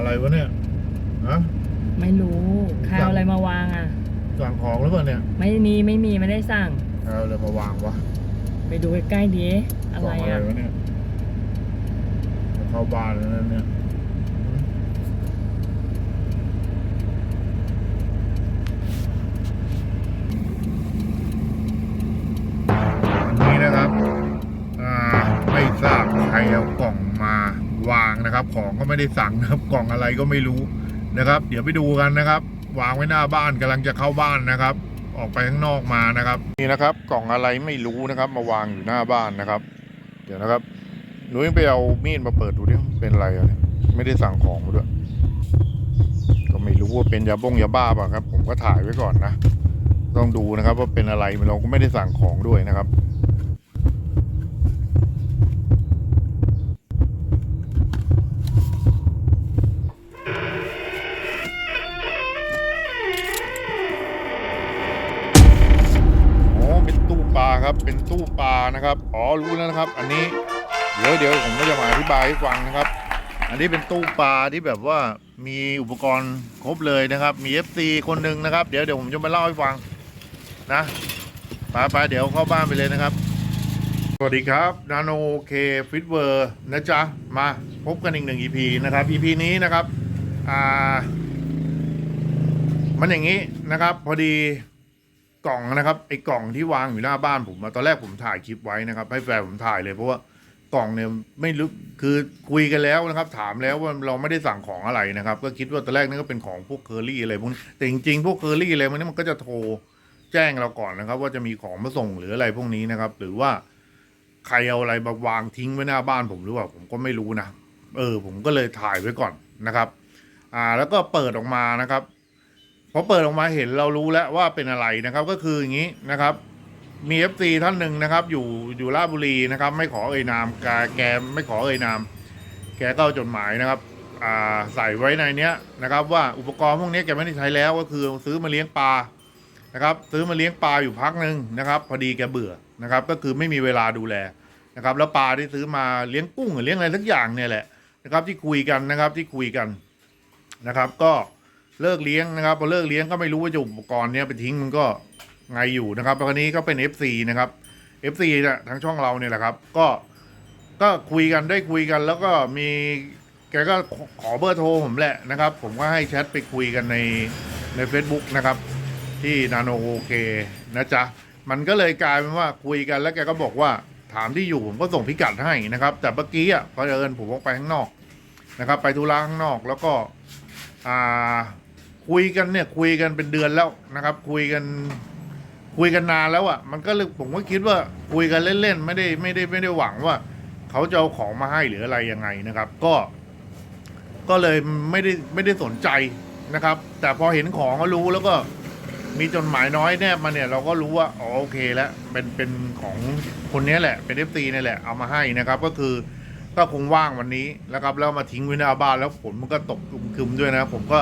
อะไรวะเนี่ยฮะไม่รู้ใครเอาอะไรมาวางอะ สั่งของหรือเปล่าเนี่ย ไม่มีไม่มีไม่ได้สั่งใครเอาอะไรมาวางวะไปดูใกล้ๆดิอะไรกล่งอะวะเนี่ยจะเข้าบ้านแล้วนะเนี่ย นะครับ ของก็ไม่ได้สั่งนะครับกล่องอะไรก็ไม่รู้นะครับ เดี๋ยวไปดูกันนะครับ วางไว้หน้าบ้านกำลังจะเข้าบ้านนะครับ ออกไปข้างนอกมานะครับ นี่นะครับ กล่องอะไรไม่รู้นะครับ มาวางอยู่หน้าบ้านนะครับ เดี๋ยวนะครับหนูยังไปเอามีดมาเปิดดูดิเป็นอะไรอะเนี่ยไม่ได้สั่งของมาด้วยก็ไม่รู้ว่าเป็นยาบ้งยาบ้าป่ะครับ ผมก็ถ่ายไว้ก่อนนะ ต้องดูนะครับ ว่าเป็นอะไรเราก็ไม่ได้สั่งของด้วยนะครับ ตู้ปลาครับ เป็นตู้ปลานะครับ อ๋อรู้แล้วนะครับ อันนี้เดี๋ยวเดี๋ยวผมก็จะมาอธิบายให้ฟังนะครับ อันนี้เป็นตู้ปลาที่แบบว่ามีอุปกรณ์ครบเลยนะครับ มี FC คนหนึ่งนะครับ เดี๋ยวเดี๋ยวผมจะมาเล่าให้ฟังนะไปไปเดี๋ยวเข้าบ้านไปเลยนะครับ สวัสดีครับนาโนเคฟิตเวอร์นะจ๊ะ มาพบกันอีกหนึ่ง EP นะครับ EP นี้นะครับ อ่า มันอย่างนี้นะครับ พอดี กล่องนะครับไอ้กล่องที่วางอยู่หน้าบ้านผมตอนแรกผมถ่ายคลิปไว้นะครับ ให้แฟนผมถ่ายเลยเพราะว่ากล่องเนี่ยไม่รู้คือคุยกันแล้วนะครับ ถามแล้วว่าเราไม่ได้สั่งของอะไรนะครับ ก็คิดว่าตอนแรกนั่นก็เป็นของพวกเคอรี่อะไรพวกนี้แต่จริงๆพวกเคอรี่อะไรพวกนี้มันก็จะโทรแจ้งเราก่อนนะครับ ว่าจะมีของมาส่งหรืออะไรพวกนี้นะครับ หรือว่าใครเอาอะไรมาวางทิ้งไว้หน้าบ้านผมหรือเปล่าผมก็ไม่รู้นะเออ ผมก็เลยถ่ายไว้ก่อนนะครับ อ่าแล้วก็เปิดออกมานะครับ พอเปิดออกมาเห็นเรารู้แล้วว่าเป็นอะไรนะครับ ก็คืออย่างนี้นะครับ มีเอฟซีท่านหนึ่งนะครับ อยู่อยู่ราชบุรีนะครับ ไม่ขอเอ่ยนามแกแกไม่ขอเอ่ยนาม แกก็เอาจดหมายนะครับอ่าใส่ไว้ในเนี้ยนะครับ ว่าอุปกรณ์พวกนี้แกไม่ได้ใช้แล้วก็คือซื้อมาเลี้ยงปลานะครับ ซื้อมาเลี้ยงปลาอยู่พักหนึ่งนะครับ พอดีแกเบื่อนะครับ ก็คือไม่มีเวลาดูแลนะครับ แล้วปลาที่ซื้อมาเลี้ยงกุ้งหรือเลี้ยงอะไรสักอย่างเนี่ยแหละนะครับ ที่คุยกันนะครับที่คุยกันนะครับ ก็ เลิกเลี้ยงนะครับพอเลิกเลี้ยงก็ไม่รู้ว่าจะอุปกรณ์เนี้ยไปทิ้งมันก็ไงอยู่นะครับแล้วคราวนี้ก็เป็น FC นะครับ FC เนี่ยทางช่องเราเนี่ยแหละครับ ก็ก็คุยกันได้คุยกันแล้วก็มีแกก็ขอขอเบอร์โทรผมแหละนะครับ ผมก็ให้แชทไปคุยกันในใน Facebook นะครับ ที่นาโนโอเคนะจ๊ะ มันก็เลยกลายเป็นว่าคุยกันแล้วแกก็บอกว่าถามที่อยู่ผมก็ส่งพิกัดให้นะครับ แต่เมื่อกี้อะพอเอิญผมออกไปข้างนอกนะครับ ไปธุระข้างนอกแล้วก็อ่า คุยกันเนี่ยคุยกันเป็นเดือนแล้วนะครับ คุยกันคุยกันนานแล้วอะ มันก็เลยผมก็คิดว่าคุยกันเล่นๆไม่ได้ไม่ได้ไม่ได้หวังว่า เขาจะเอาของมาให้หรืออะไรยังไงนะครับ ก็ ก็เลยไม่ได้ไม่ได้สนใจนะครับ แต่พอเห็นของก็รู้แล้วก็มีจดหมายน้อยแนบมาเนี่ย เราก็รู้ว่าอ๋อโอเคแล้วเป็นเป็นของคนนี้แหละ เป็นเอฟซีนี่แหละเอามาให้นะครับ ก็คือก็คงว่างวันนี้นะครับแล้วมาทิ้งไว้หน้าบ้านแล้วฝนมันก็ตกคึมๆด้วยนะ ผมก็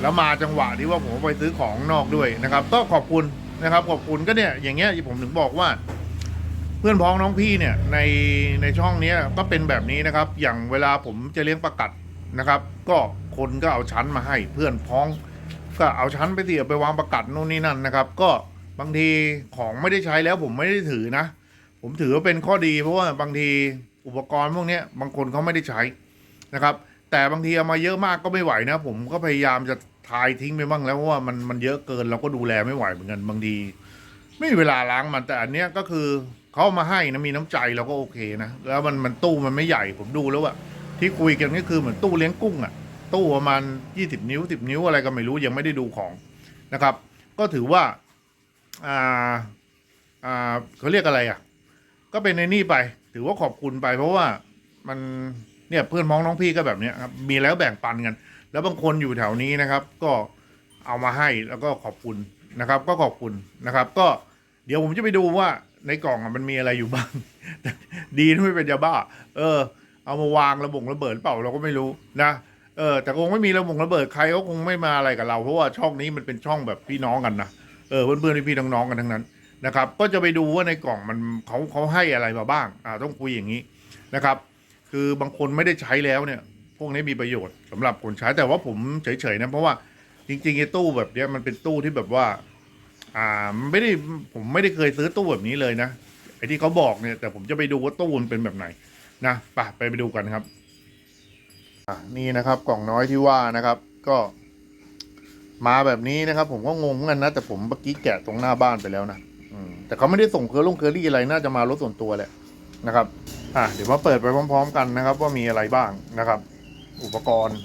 แล้วมาจังหวะที่ว่าผมไปซื้อของนอกด้วยนะครับต้องขอบคุณนะครับ ขอบคุณก็เนี่ยอย่างเงี้ยผมถึงบอกว่า เพื่อนพ้องน้องพี่เนี่ยในในช่องเนี้ยก็เป็นแบบนี้นะครับ อย่างเวลาผมจะเลี้ยงประกัดนะครับ ก็คนก็เอาชั้นมาให้ เพื่อนพ้อง ก็เอาชั้นไปเสียไปวางประกัดนู่นนี่นั่นนะครับ ก็บางทีของไม่ได้ใช้แล้วผมไม่ได้ถือนะ ผมถือว่าเป็นข้อดีเพราะว่าบางทีอุปกรณ์พวกนี้บางคนเขาไม่ได้ใช้นะครับ แต่บางทีเอามาเยอะมากก็ไม่ไหวนะ ผมก็พยายามจะทายทิ้งไปบ้างแล้วเพราะว่ามันมันเยอะเกินเราก็ดูแลไม่ไหวเหมือนกันบางที ไม่มีเวลาล้างมันแต่อันเนี้ยก็คือเขาเอามาให้นะมีน้ำใจเราก็โอเคนะแล้วมันมันตู้มันไม่ใหญ่ผมดูแล้วอะที่คุยกันก็คือเหมือนตู้เลี้ยงกุ้งอะตู้ประมาณยี่สิบนิ้วสิบนิ้วอะไรก็ไม่รู้ยังไม่ได้ดูของนะครับ ก็ถือว่าอ่าอ่าเขาเรียกอะไรอะก็เป็นในนี่ไป ถือว่าขอบคุณไปเพราะว่ามัน เนี่ยเพื่อนพ้องน้องพี่ก็แบบเนี้ยครับมีแล้วแบ่งปันกัน แล้วบางคนอยู่แถวนี้นะครับ ก็เอามาให้แล้วก็ขอบคุณนะครับ ก็ขอบคุณนะครับ ก็เดี๋ยวผมจะไปดูว่าในกล่องมันมีอะไรอยู่บ้าง ดีที่ไม่เป็นยาบ้า เออ เอามาวางระบงระเบิดเปล่าเราก็ไม่รู้นะเออแต่คงไม่มีระบงระเบิดใครก็คงไม่มาอะไรกับเรา เพราะว่าช่องนี้มันเป็นช่องแบบพี่น้องกันนะเออเพื่อนๆพี่น้องๆกันทั้งนั้นนะครับ ก็จะไปดูว่าในกล่องมันเขาเขาให้อะไรมาบ้างอ่าต้องคุยอย่างนี้นะครับ คือบางคนไม่ได้ใช้แล้วเนี่ย พวกนี้มีประโยชน์สำหรับคนใช้แต่ว่าผมเฉยๆนะเพราะว่าจริงๆไอ้ตู้แบบเนี้ยมันเป็นตู้ที่แบบว่า อ่าไม่ได้ผมไม่ได้เคยซื้อตู้แบบนี้เลยนะไอ้ที่เขาบอกเนี่ยแต่ผมจะไปดูว่าตู้มันเป็นแบบไหนนะไปไปไปดูกันครับอะนี่นะครับ กล่องน้อยที่ว่านะครับ ก็ มาแบบนี้นะครับ ผมก็งงเหมือนกันนะแต่ผมเมื่อกี้แกะตรงหน้าบ้านไปแล้วนะอืมแต่เขาไม่ได้ส่งเคอร์ลงเคอรี่อะไรน่าจะมารถส่วนตัวแหละ นะครับอะเดี๋ยวมาเปิดไปพร้อม ๆ กันนะครับ ว่ามีอะไรบ้างนะครับ อุปกรณ์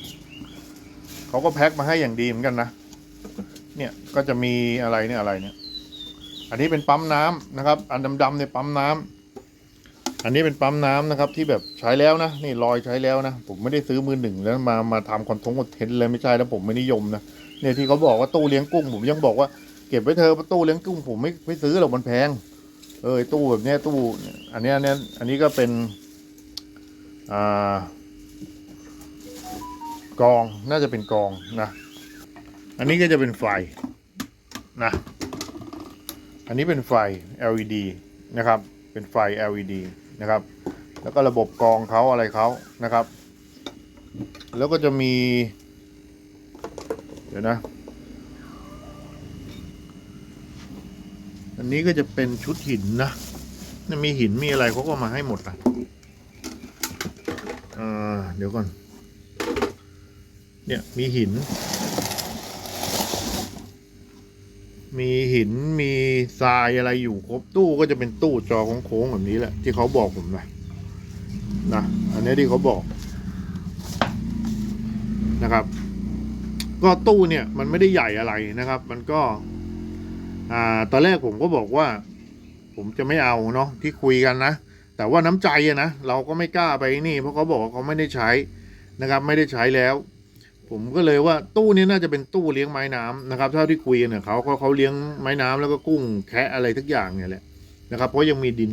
เขาก็แพ็คมาให้อย่างดีเหมือนกันนะ เนี่ยก็จะมีอะไรเนี่ยอะไรเนี่ย อันนี้เป็นปั๊มน้ำนะครับ อันดำๆเนี่ยปั๊มน้ำอันนี้เป็นปั๊มน้ำนะครับ ที่แบบใช้แล้วนะนี่รอยใช้แล้วนะ ผมไม่ได้ซื้อมือหนึ่งแล้วมามาทำคอนทงคอนเทนต์เลยไม่ใช่แล้วผมไม่นิยมนะเนี่ยที่เขาบอกว่าตู้เลี้ยงกุ้งผมยังบอกว่าเก็บไว้เธอตู้เลี้ยงกุ้งผมไม่ไม่ซื้อหรอกมันแพง เออตู้แบบนี้ตู้ อันนี้อันนี้อันนี้ก็เป็นอ่ากองน่าจะเป็นกองนะ อันนี้ก็จะเป็นไฟนะ อันนี้เป็นไฟ LED นะครับ เป็นไฟ LED นะครับ แล้วก็ระบบกรองเขาอะไรเขานะครับ แล้วก็จะมี เดี๋ยวนะ อันนี้ก็จะเป็นชุดหินนะนี่มีหินมีอะไรเขาก็มาให้หมดอะอ่าเดี๋ยวก่อน เนี่ยมีหิน มีหินมีทรายอะไรอยู่ครบตู้ก็จะเป็นตู้จอโค้งๆแบบนี้แหละ ที่เขาบอกผมนะนะอันนี้ที่เขาบอกนะครับ ก็ตู้เนี่ยมันไม่ได้ใหญ่อะไรนะครับ มันก็ อ่าตอนแรกผมก็บอกว่า ผมจะไม่เอาเนาะที่คุยกันนะ แต่ว่าน้ำใจอะนะเราก็ไม่กล้าไปนี่ เพราะเขาบอกว่าเขาไม่ได้ใช้นะครับไม่ได้ใช้แล้ว ผมก็เลยว่าตู้นี้น่าจะเป็นตู้เลี้ยงไม้น้ำนะครับเท่าที่คุยกันเนี่ยเขาเขาเขาเลี้ยงไม้น้ำแล้วก็กุ้งแคะอะไรทุกอย่างเนี่ยแหละนะครับเพราะยังมีดิน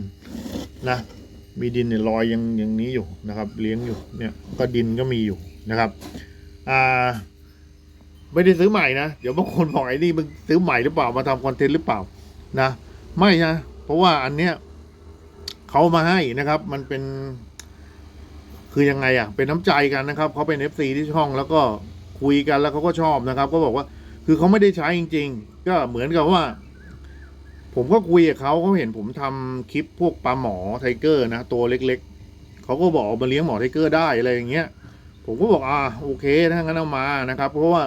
นะมีดินเนี่ยลอยยังยังนี้อยู่นะครับ เลี้ยงอยู่เนี่ยก็ดินก็มีอยู่นะครับอ่า ไม่ได้ซื้อใหม่นะ เดี๋ยวบางคนบอกไอ้นี่มึงซื้อใหม่หรือเปล่ามาทำคอนเทนต์หรือเปล่านะ ไม่นะ เพราะว่าอันเนี้ยเขามาให้นะครับ มันเป็น คือยังไงอะ เป็นน้ำใจกันนะครับเขาเป็นเอฟซีที่ช่องแล้วก็คุยกันแล้วเขาก็ชอบนะครับ ก็บอกว่า คือเขาไม่ได้ใช้จริง ๆ ก็เหมือนกับว่า ผมก็คุยกับเขาเขาเห็นผมทำคลิปพวกปลาหมอไทเกอร์นะตัวเล็ก ๆเขาก็บอกมาเลี้ยงหมอไทเกอร์ได้อะไรอย่างเงี้ยผมก็บอกอ่าโอเคถ้างั้นเอามานะครับ เพราะว่า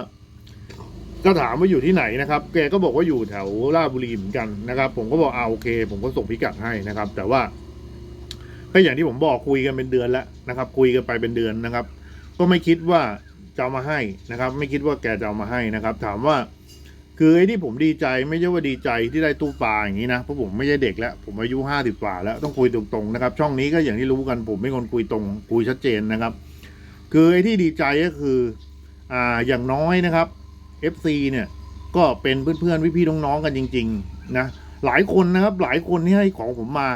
ก็ถามว่าอยู่ที่ไหนนะครับแกก็บอกว่าอยู่แถวราชบุรีเหมือนกันนะครับ ผมก็บอกเอาโอเค ผมก็ส่งพิกัดให้นะครับ แต่ว่าก็อย่างที่ผมบอกคุยกันเป็นเดือนแล้วนะครับ คุยกันไปเป็นเดือนนะครับ ก็ไม่คิดว่าจะเอามาให้นะครับ ไม่คิดว่าแกจะเอามาให้นะครับ ถามว่า คือไอ้ที่ผมดีใจไม่ใช่ว่าดีใจที่ได้ตู้ปลาอย่างนี้นะเพราะผมไม่ใช่เด็กแล้ว ผมอายุห้าสิบกว่าแล้วต้องคุยตรงๆนะครับ ช่องนี้ก็อย่างที่รู้กันผมเป็นคนคุยตรง คุยชัดเจนนะครับ คือไอ้ที่ดีใจก็คือ อ่าอย่างน้อยนะครับ FC เนี่ยก็เป็นเพื่อนๆพี่ๆน้องๆกันจริงๆนะหลายคนนะครับหลายคนที่ให้ของผมมา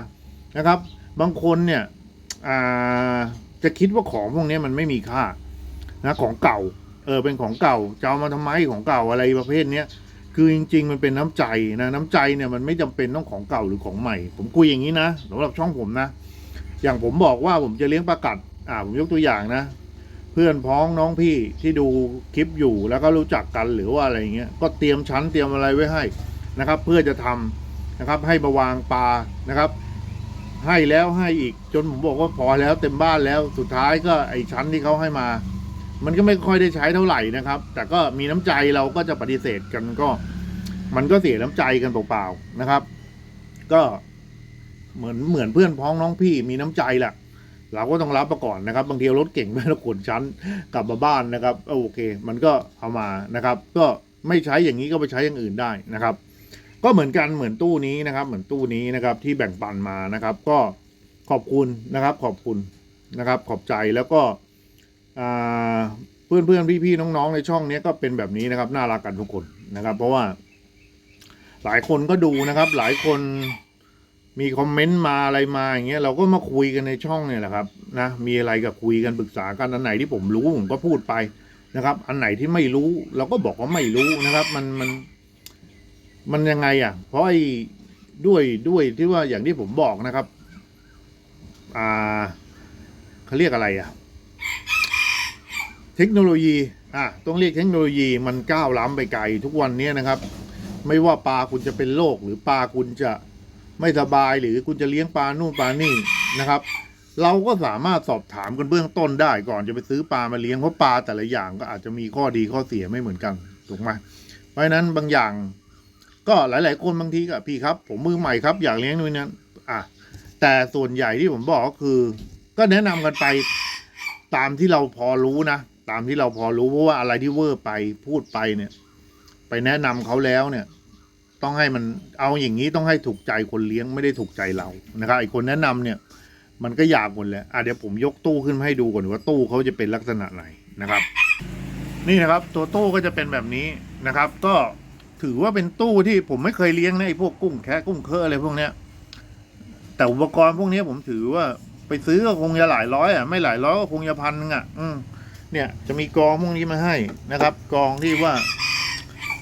นะครับ บางคนเนี่ยจะคิดว่าของพวกนี้มันไม่มีค่านะของเก่าเออเป็นของเก่าจะเอามาทำไมของเก่าอะไรประเภทเนี้ยคือจริง ๆ มันเป็นน้ำใจนะน้ำใจเนี่ยมันไม่จำเป็นต้องของเก่าหรือของใหม่ ผมคุยอย่างนี้นะสำหรับช่องผมนะ อย่างผมบอกว่าผมจะเลี้ยงปลากัดอ่าผมยกตัวอย่างนะ เพื่อนพ้องน้องพี่ที่ดูคลิปอยู่แล้วก็รู้จักกันหรือว่าอะไรเงี้ยก็เตรียมชั้นเตรียมอะไรไว้ให้นะครับ เพื่อจะทำนะครับ ให้มาวางปลานะครับ ให้แล้วให้อีกจนผมบอกว่าพอแล้วเต็มบ้านแล้วสุดท้ายก็ไอ้ชั้นที่เขาให้มา มันก็ไม่ค่อยได้ใช้เท่าไหร่นะครับ แต่ก็มีน้ำใจเราก็จะปฏิเสธกันก็ มันก็เสียน้ำใจกันเปล่าๆนะครับ ก็เหมือนเหมือนเพื่อนพ้องน้องพี่มีน้ำใจแหละ เราก็ต้องรับมาก่อนนะครับบางทีรถเก่งไปแล้วขนชั้นกลับมาบ้านนะครับโอเค มันก็เอามานะครับ ก็ไม่ใช้อย่างนี้ก็ไปใช้อย่างอื่นได้นะครับ ก็เหมือนกันเหมือนตู้นี้นะครับ เหมือนตู้นี้นะครับที่แบ่งปันมานะครับ ก็ขอบคุณนะครับ ขอบคุณนะครับ ขอบใจแล้วก็เพื่อนเพื่อนๆพี่ๆน้องๆในช่องนี้ก็เป็นแบบนี้นะครับ น่ารักกันทุกคนนะครับ เพราะว่าหลายคนก็ดูนะครับ หลายคน มีคอมเมนต์มาอะไรมาอย่างเงี้ยเราก็มาคุยกันในช่องเนี่ยแหละครับนะมีอะไรก็คุยกันปรึกษากันอันไหนที่ผมรู้ผมก็พูดไปนะครับ อันไหนที่ไม่รู้ เราก็บอกว่าไม่รู้นะครับ มันมัน มันยังไงอะ เพราะไอ้ด้วยด้วยที่ว่าอย่างที่ผมบอกนะครับ อ่าเขาเรียกอะไรอะ เทคโนโลยี อะต้องเรียกเทคโนโลยีมันก้าวล้ำไปไกลทุกวันนี้นะครับ ไม่ว่าปลาคุณจะเป็นโรคหรือปลาคุณจะ ไม่สบายหรือคุณจะเลี้ยงปลานู่นปลานี่นะครับ เราก็สามารถสอบถามกันเบื้องต้นได้ก่อนจะไปซื้อปลามาเลี้ยงเพราะปลาแต่ละอย่างก็อาจจะมีข้อดีข้อเสียไม่เหมือนกันถูกไหมเพราะฉะนั้นบางอย่าง ก็หลาย ๆ คนบางทีก็พี่ครับ ผมมือใหม่ครับอยากเลี้ยงนู่นนั่นอะแต่ส่วนใหญ่ที่ผมบอกก็คือ ก็แนะนำกันไปตามที่เราพอรู้นะตามที่เราพอรู้เพราะว่าอะไรที่เวอร์ไปพูดไปเนี่ย ไปแนะนำเขาแล้วเนี่ย ต้องให้มันเอาอย่างนี้ต้องให้ถูกใจคนเลี้ยงไม่ได้ถูกใจเรานะครับไอคนแนะนำเนี่ย มันก็ยากหมดเลยอะเดี๋ยวผมยกตู้ขึ้นมาให้ดูก่อนว่าตู้เขาจะเป็นลักษณะไหนนะครับ นี่นะครับ ตัวตู้ก็จะเป็นแบบนี้นะครับ ก็ถือว่าเป็นตู้ที่ผมไม่เคยเลี้ยงนะไอ้พวกกุ้งแค่กุ้งเคออะไรพวกเนี้ยแต่อุปกรณ์พวกนี้ผมถือว่าไปซื้อก็คงจะหลายร้อยอะไม่หลายร้อยก็คงจะพันนึงอะ อืมเนี่ยจะมีกองพวกนี้มาให้นะครับ กองที่ว่า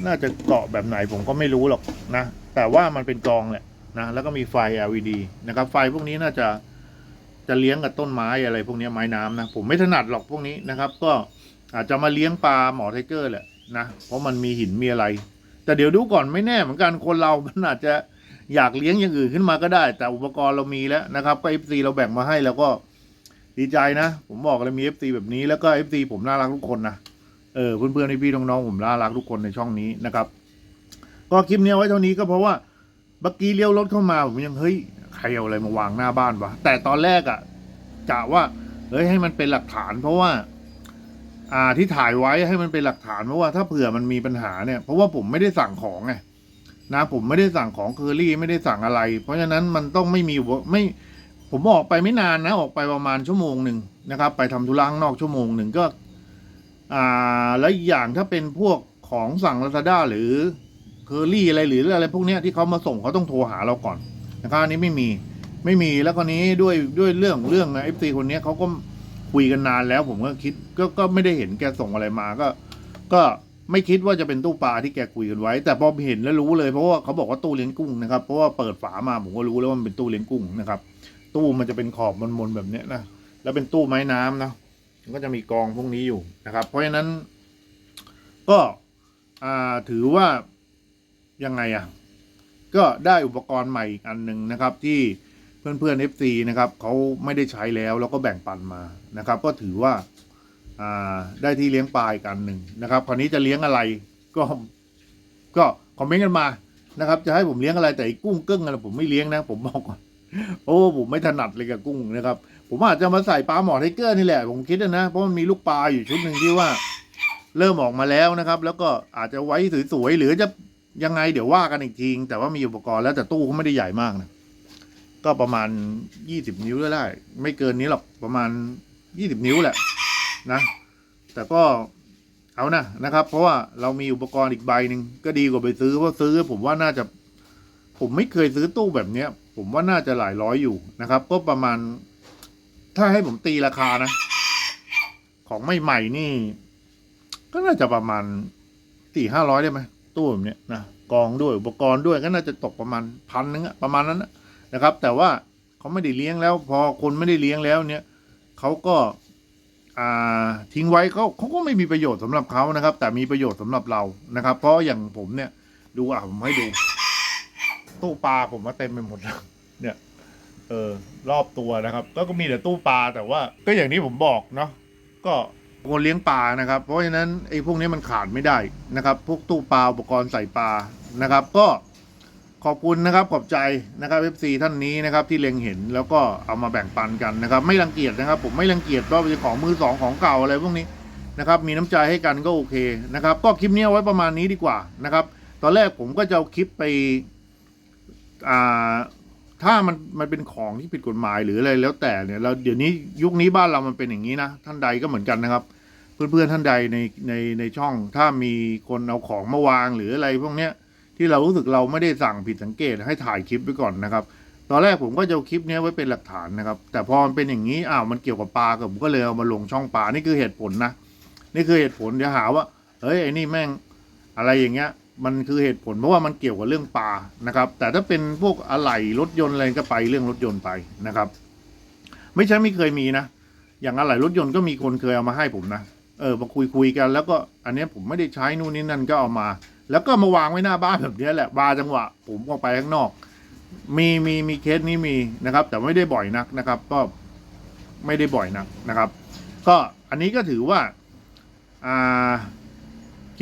น่าจะเกาะแบบไหนผมก็ไม่รู้หรอกนะ แต่ว่ามันเป็นกองแหละนะแล้วก็มีไฟ LED นะครับ ไฟพวกนี้น่าจะจะเลี้ยงกับต้นไม้อะไร พวกนี้ไม้น้ำนะ ผมไม่ถนัดหรอกพวกนี้นะครับ ก็อาจจะมาเลี้ยงปลาหมอไทเกอร์แหละนะ เพราะมันมีหินมีอะไร แต่เดี๋ยวดูก่อนไม่แน่เหมือนกันคนเรา มันอาจจะอยากเลี้ยงอย่างอื่นขึ้นมาก็ได้ แต่อุปกรณ์เรามีแล้วนะครับก็ FC เราแบ่งมาให้แล้วก็ดีใจนะ ผมบอกเลยมี FC แบบนี้แล้วก็ FC ผมน่ารักทุกคนนะ เออเพื่อนๆพี่ๆน้องๆผมน่ารักทุกคนในช่องนี้นะครับ ก็คลิปนี้ไว้เท่านี้ก็เพราะว่าเมื่อกี้เลี้ยวรถเข้ามาผมยังเฮ้ยใครเอาอะไรมาวางหน้าบ้านวะแต่ตอนแรกอะ่ะกะว่าเฮ้ยให้มันเป็นหลักฐาน เพราะว่า อ่าที่ถ่ายไว้ให้มันเป็นหลักฐานเพราะว่าถ้าเผื่อมันมีปัญหาเนี่ย เพราะว่าผมไม่ได้สั่งของไงนะผมไม่ได้สั่งของเคอรี่ไม่ได้สั่งอะไร เพราะฉะนั้นมันต้องไม่มีไม่ผมออกไปไม่นานนะ ออกไปประมาณชั่วโมงหนึ่งนะครับ ไปทำธุระข้างนอกชั่วโมงหนึ่งก็ อ่าแล้วอีกอย่างถ้าเป็นพวกของสั่งลาซาด้าหรือเคอรี่อะไรหรืออะไรพวกเนี้ยที่เขามาส่งเขาต้องโทรหาเราก่อนนะครับอันนี้ไม่มีไม่มีแล้วคนนี้ด้วยด้วยเรื่องเรื่องนะเอฟซีคนนี้เขาก็คุยกันนานแล้ว ผมก็คิดก็ก็ไม่ได้เห็นแกส่งอะไรมาก็ ก็ไม่คิดว่าจะเป็นตู้ปลาที่แกคุยกันไว้ แต่พอเห็นแล้วรู้เลยเพราะว่าเขาบอกว่าตู้เลี้ยงกุ้งนะครับเพราะว่าเปิดฝามาผมก็รู้แล้วว่ามันเป็นตู้เลี้ยงกุ้งนะครับ ตู้มันจะเป็นขอบมนๆแบบเนี้ยนะแล้วเป็นตู้ไม้น้ำเนะ ก็จะมีกองพวกนี้อยู่นะครับ เพราะฉะนั้น ก็ถือว่ายังไงอะ่ะ ก็ได้อุปกรณ์ใหม่อีกอันหนึ่งนะครับ ที่เพื่อนๆ FC นะครับเขาไม่ได้ใช้แล้วแล้วก็แบ่งปันมานะครับ ก็ถือว่าได้ที่เลี้ยงปลาอีกอันหนึ่งนะครับคราวนี้จะเลี้ยงอะไรก็ก็คอมเมนต์กันมานะครับ จะให้ผมเลี้ยงอะไรแต่อ้กุ้งเกิ้งอะไรผมไม่เลี้ยงนะ ผมบอกก่อนโอ้ผมไม่ถนัดเลยกับกุ้งนะครับ ผมอาจจะมาใส่ปลาหมอไทเกอร์นี่แหละ ผมคิดนะเพราะมันมีลูกปลาอยู่ชุดหนึ่งที่ว่า เริ่มออกมาแล้วนะครับ แล้วก็อาจจะไว้สวยๆหรือจะยังไงเดี๋ยวว่ากันอีกทีแต่ว่ามีอุปกรณ์แล้วแต่ตู้เขาไม่ได้ใหญ่มากนะก็ประมาณยี่สิบนิ้วได้ ไม่เกินนี้หรอกประมาณยี่สิบนิ้วแหละนะ แต่ก็เอานะนะครับ เพราะว่าเรามีอุปกรณ์อีกใบหนึ่งก็ดีกว่าไปซื้อเพราะซื้อ ผมว่าน่าจะ ผมไม่เคยซื้อตู้แบบเนี้ย ผมว่าน่าจะหลายร้อยอยู่นะครับ ก็ประมาณ ถ้าให้ผมตีราคานะ ของไม่ใหม่นี่ ก็น่าจะประมาณสี่ห้าร้อยได้ไหมตู้แบบเนี้ยนะกองด้วยอุปกรณ์ด้วยก็น่าจะตกประมาณพันนึงอะประมาณนั้นนะนะครับ แต่ว่าเขาไม่ได้เลี้ยงแล้ว พอคนไม่ได้เลี้ยงแล้วเนี่ยเขาก็อ่าทิ้งไว้เขาเขาก็ไม่มีประโยชน์สำหรับเขานะครับ แต่มีประโยชน์สำหรับเรานะครับ เพราะอย่างผมเนี่ย ดูอะผมให้ดู ตู้ปลาผมมาเต็มไปหมดแล้วเนี่ย ออรอบตัวนะครับก็ก็มีแต่ตู้ปลาแต่ว่า ก็อย่างที่ผมบอกเนาะก็คนเลี้ยงปลานะครับ เพราะฉะนั้นไอ้พวกนี้มันขาดไม่ได้นะครับ พวกตู้ปลาอุปกรณ์ใส่ปลานะครับ ก็ขอบคุณนะครับขอบใจนะครับ FC ท่านนี้นะครับที่เล็งเห็นแล้วก็เอามาแบ่งปันกันนะครับ ไม่รังเกียจนะครับ ผมไม่รังเกียจว่าเป็นของมือสองของเก่าอะไรพวกนี้นะครับ มีน้ำใจให้กันก็โอเคนะครับ ก็คลิปนี้ไว้ประมาณนี้ดีกว่านะครับ ตอนแรกผมก็จะเอาคลิปไปอ่า ถ้ามันมันเป็นของที่ผิดกฎหมายหรืออะไรแล้วแต่เนี่ยเราเดี๋ยวนี้ยุคนี้บ้านเรามันเป็นอย่างนี้นะท่านใดก็เหมือนกันนะครับ เพื่อนๆท่านใดในในในช่อง ถ้ามีคนเอาของมาวางหรืออะไรพวกเนี้ยที่เรารู้สึกเราไม่ได้สั่งผิดสังเกตให้ถ่ายคลิปไว้ก่อนนะครับตอนแรกผมก็จะเอาคลิปนี้ไว้เป็นหลักฐานนะครับ แต่พอมันเป็นอย่างนี้อ้าวมันเกี่ยวกับปลากับผมก็เลยเอามาลงช่องปลานี่คือเหตุผลนะนี่คือเหตุผลเดี๋ยวหาว่าเฮ้ยไอ้นี่แม่งอะไรอย่างเงี้ย มันคือเหตุผลเพราะว่ามันเกี่ยวกับเรื่องปลานะครับ แต่ถ้าเป็นพวกอะไหล่รถยนต์อะไรก็ไปเรื่องรถยนต์ไปนะครับ ไม่ใช่ไม่เคยมีนะ อย่างอะไหล่รถยนต์ก็มีคนเคยเอามาให้ผมนะเออมาคุยคุยกัน แล้วก็อันนี้ผมไม่ได้ใช้นู่นนี่นั่นก็เอามา แล้วก็มาวางไว้หน้าบ้านแบบนี้แหละบาจังหวะ ผมออกไปข้างนอก มีมีมีเคสนี้มีนะครับ แต่ไม่ได้บ่อยนักนะครับ ก็ไม่ได้บ่อยนักนะครับ ก็อันนี้ก็ถือว่าอ่า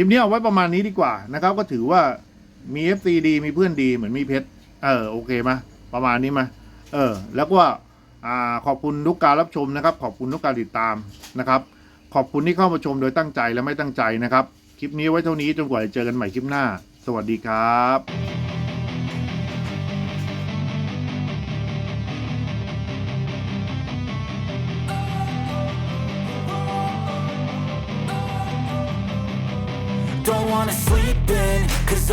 ลิปนี้เอาไว้ประมาณนี้ดีกว่านะครับ ก็ถือว่ามี FC ดีมีเพื่อนดีเหมือนมีเพชรเออโอเคไหมประมาณนี้ไหมเออ แล้วก็อ่าขอบคุณทุกการรับชมนะครับ ขอบคุณทุกการติดตามนะครับ ขอบคุณที่เข้ามาชมโดยตั้งใจและไม่ตั้งใจนะครับ คลิปนี้ไว้เท่านี้จนกว่าจะเจอกันใหม่คลิปหน้า สวัสดีครับ